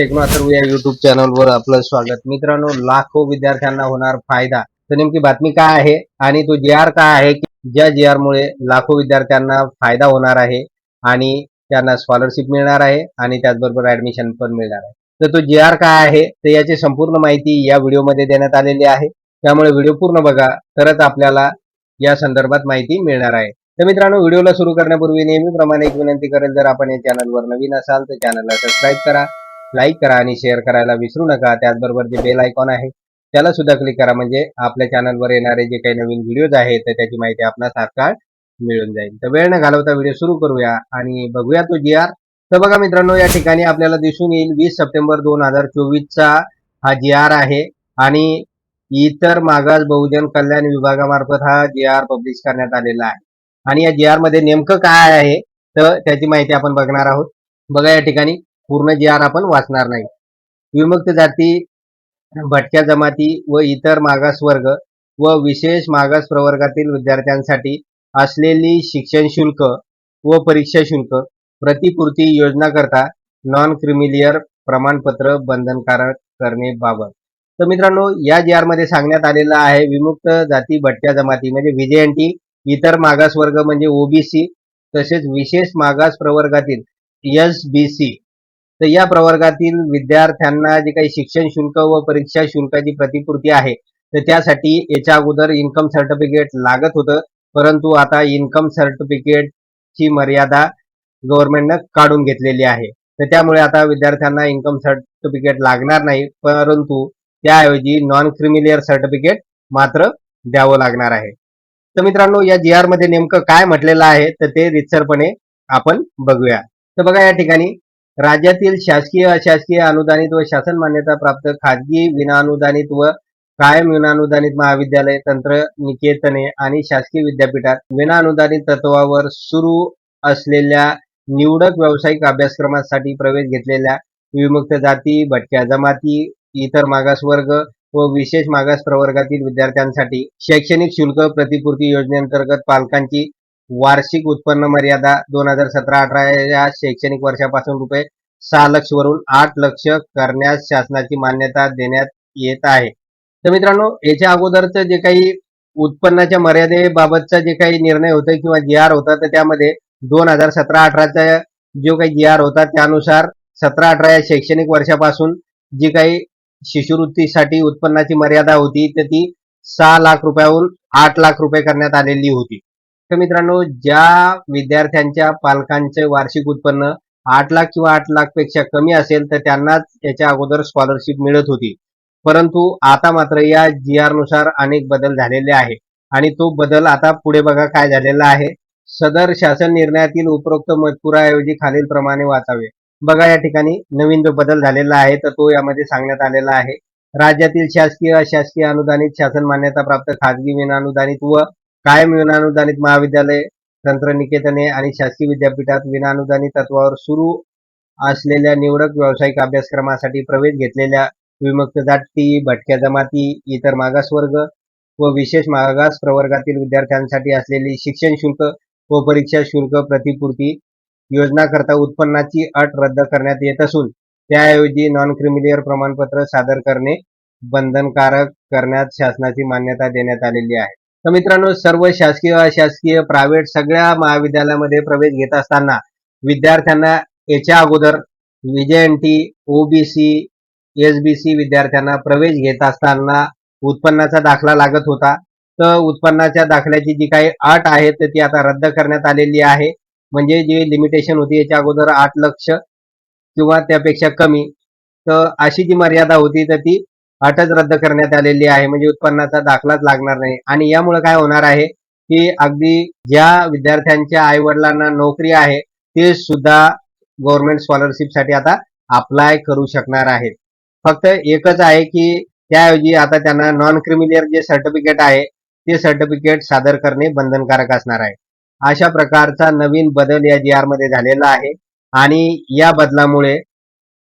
Techno Atharva या YouTube चॅनलवर आपलं स्वागत. मित्रांनो लाखो विद्यार्थ्यांना होणार फायदा. तर नेमकी बातमी काय आहे आणि तो जी आर काय आहे की ज्या जी आर मुळे लाखो विद्यार्थ्यांना फायदा होणार आहे आणि त्यांना स्कॉलरशिप मिळणार आहे आणि त्याचबरोबर ऍडमिशन पण मिळणार आहे. तर तो जी आर काय आहे तर याची संपूर्ण माहिती या व्हिडिओमध्ये देण्यात आलेली आहे. त्यामुळे व्हिडिओ पूर्ण बघा तरच आपल्याला या संदर्भात माहिती मिळणार आहे. तर मित्रांनो व्हिडिओला सुरू करण्यापूर्वी नेहमीप्रमाणे एक विनंती करेल जर आपण या चॅनलवर नवीन असाल तर चॅनलला सबस्क्राईब करा. लाईक करा आणि शेअर करायला विसरू नका. त्याचबरोबर जे बेल आयकॉन आहे त्याला सुद्धा क्लिक करा. म्हणजे आपल्या चॅनलवर येणारे जे काही नवीन व्हिडिओज आहेत तर त्याची माहिती आपणास तात्काळ मिळून जाईल. तर वेळ न घालवता व्हिडिओ सुरू करूया आणि बघूया तो जी आर तर बघा मित्रांनो या ठिकाणी आपल्याला दिसून येईल वीस सप्टेंबर दोन हजार चोवीसचा हा जी आर आहे आणि इतर मागास बहुजन कल्याण विभागामार्फत हा जी आर पब्लिश करण्यात आलेला आहे. आणि या जी आरमध्ये नेमकं काय आहे तर त्याची माहिती आपण बघणार आहोत. बघा या ठिकाणी. पूर्ण जी आर आपण वाचणार नाही. विमुक्त जाती भटक्या जमाती व इतर मागास वर्ग व विशेष मागास प्रवर्गातील विद्यार्थ्यांसाठी असलेली शिक्षण शुल्क व परीक्षा शुल्क प्रतिपूर्ती योजनाकरता नॉन क्रिमिलियर प्रमाणपत्र बंधनकारक करणे बाबत. तर मित्रांनो या जी आरमध्ये सांगण्यात आलेलं आहे विमुक्त जाती भटक्या जमाती म्हणजे व्हीजेएनटी इतर मागास वर्ग म्हणजे ओबीसी तसेच विशेष मागास प्रवर्गातील एस बी सी तर या प्रवर्गातील विद्यार्थ्यांना जे काही शिक्षण शुल्क व परीक्षा शुल्काची प्रतिपूर्ती आहे तर त्यासाठी याच्या अगोदर इन्कम सर्टिफिकेट लागत होतं. परंतु आता इन्कम सर्टिफिकेटची मर्यादा गव्हर्नमेंटनं काढून घेतलेली आहे. तर त्यामुळे आता विद्यार्थ्यांना इन्कम सर्टिफिकेट लागणार नाही. परंतु त्याऐवजी नॉन क्रिमिलियर सर्टिफिकेट मात्र द्यावं लागणार आहे. तर मित्रांनो या जी आरमध्ये नेमकं काय म्हटलेलं आहे तर ते रितसरपणे आपण बघूया. तर बघा या ठिकाणी राज्यातील शासकीय अशासकीय अनुदानित व शासन मान्यता प्राप्त खाजगी विनाअनुदानित व कायम विनाअनुदानित महाविद्यालय तंत्र निकेतने आणि शासकीय विद्यापीठात विनाअनुदानित तत्वावर सुरू असलेल्या निवडक व्यावसायिक अभ्यासक्रमासाठी प्रवेश घेतलेल्या विमुक्त जाती भटक्या जमाती इतर मागासवर्ग व विशेष मागास प्रवर्गातील विद्यार्थ्यांसाठी शैक्षणिक शुल्क प्रतिपूर्ती योजनेअंतर्गत पालकांची वार्षिक उत्पन्न मर्यादा दोन हजार सतरा अठरा या शैक्षणिक वर्षापासून रुपये सहा लक्ष वरून आठ लक्ष करण्यास शासनाची मान्यता देण्यात येत आहे. तर मित्रांनो याच्या अगोदरचं जे काही उत्पन्नाच्या मर्यादेबाबतचा जे काही निर्णय होता किंवा जी आर होता तर त्यामध्ये दोन हजार सतरा अठराचा जो काही जी आर होता त्यानुसार सतरा अठरा या शैक्षणिक वर्षापासून जी काही शिष्यवृत्तीसाठी उत्पन्नाची मर्यादा होती तर ती सहा लाख रुपयाहून आठ लाख रुपये करण्यात आलेली होती. तर मित्रांनो ज्या विद्यार्थ्यांच्या पालकांचे वार्षिक उत्पन्न आठ लाख किंवा आठ लाखपेक्षा कमी असेल तर त्यांनाच याच्या अगोदर स्कॉलरशिप मिळत होती. परंतु आता मात्र या जी आरनुसार अनेक बदल झालेले आहे आणि तो बदल आता पुढे बघा काय झालेला आहे. सदर शासन निर्णयातील उपरोक्त मजकुराऐवजी खालील प्रमाणे वाचावे. बघा या ठिकाणी नवीन जो बदल झालेला आहे तर तो यामध्ये सांगण्यात आलेला आहे. राज्यातील शासकीय अशासकीय अनुदानित शासन मान्यता प्राप्त खाजगी विनाअनुदानित व कायम विनाअनुदानित महाविद्यालय तंत्रनिकेतने आणि शासकीय विद्यापीठात विनाअनुदानित तत्वावर सुरू असलेल्या निवडक व्यावसायिक अभ्यासक्रमासाठी प्रवेश घेतलेल्या विमुक्त जाती भटक्या जमाती इतर मागासवर्ग व विशेष मागास प्रवर्गातील विद्यार्थ्यांसाठी असलेली शिक्षण शुल्क व परीक्षा शुल्क प्रतिपूर्ती योजनाकरता उत्पन्नाची अट रद्द करण्यात येत असून त्याऐवजी नॉन क्रिमिलियर प्रमाणपत्र सादर करणे बंधनकारक करण्यात शासनाची मान्यता देण्यात आलेली आहे. तर मित्रांनो सर्व शासकीय अशासकीय प्रायव्हेट सगळ्या महाविद्यालयामध्ये प्रवेश घेत असताना विद्यार्थ्यांना याच्या अगोदर टी ओबीसी एसबीसी विद्यार्थ्यांना प्रवेश घेत असताना उत्पन्नाचा दाखला लागत होता. तर उत्पन्नाच्या दाखल्याची जी काही अट आहे तर ती आता रद्द करण्यात आलेली आहे. म्हणजे जी लिमिटेशन होती याच्या अगोदर आठ लक्ष किंवा त्यापेक्षा कमी. तर अशी जी मर्यादा होती तर ती अटच रद्द करण्यात आलेली आहे. म्हणजे उत्पन्नाचा दाखलाच लागणार नाही. आणि यामुळे काय होणार आहे की अगदी ज्या विद्यार्थ्यांच्या आई वडिलांना नोकरी आहे ते सुद्धा गव्हर्नमेंट स्कॉलरशिपसाठी आता अप्लाय करू शकणार आहेत. फक्त एकच आहे की त्याऐवजी आता त्यांना नॉन क्रिमिलियर जे सर्टिफिकेट आहे ते सर्टिफिकेट सादर करणे बंधनकारक असणार आहे. अशा प्रकारचा नवीन बदल या जी आरमध्ये झालेला आहे. आणि या बदलामुळे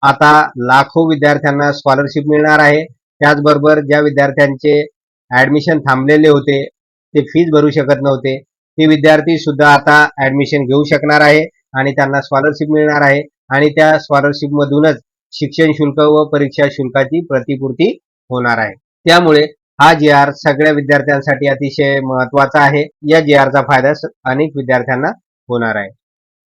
आता लाखो विद्यार्थ्यांना स्कॉलरशिप मिळणार आहे. त्याचबरोबर ज्या विद्यार्थ्यांचे ऍडमिशन थांबलेले होते ते फीज भरू शकत नव्हते. ते विद्यार्थी सुद्धा आता ऍडमिशन घेऊ शकणार आहे आणि त्यांना स्कॉलरशिप मिळणार आहे आणि त्या स्कॉलरशिप मधूनच शिक्षण शुल्क व परीक्षा शुल्काची प्रतिपूर्ती होणार आहे. त्यामुळे हा जी आर सगळ्या विद्यार्थ्यांसाठी अतिशय महत्त्वाचा आहे. या जी आरचा फायदा अनेक विद्यार्थ्यांना होणार आहे.